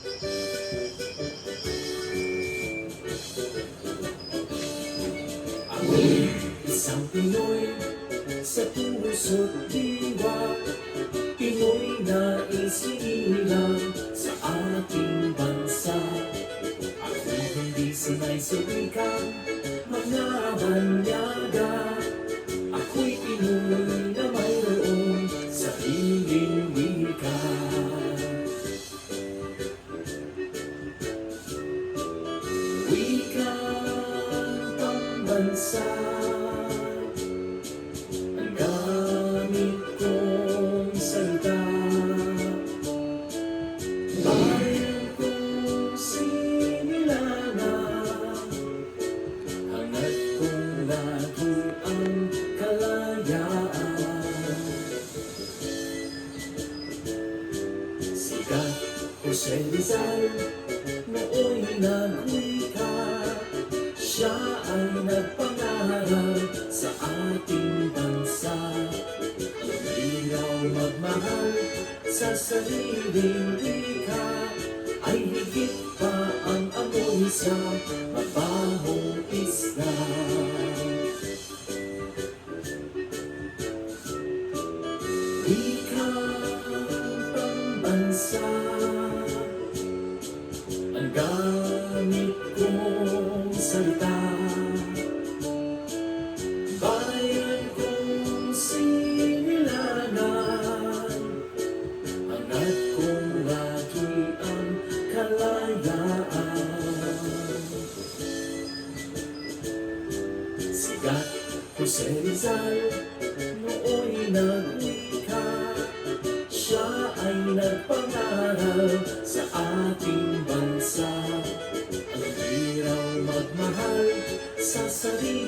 Ako'y isang Pinoy sa puso't diwa Pinoy na isilang sa ating bansa. Ako'y hindi sanay sa wikang mga banyaga Wikang pambansa Ang gamit kong salita. Bayan kong sinilangan Hangat kong lagi ang kalayaan. Sikat Jose Rizal Nooy nagwika Siya ay nagpangaral sa ating bansa. Linaw magmahal sa sariling wika Ay higit pa ang amoy sa mabahong isla Wikang pambansa Ang gamit kong salita. Bayan kong sinilangan Hangat kong lagi ang kalayaan. Sigat sa bansa Ang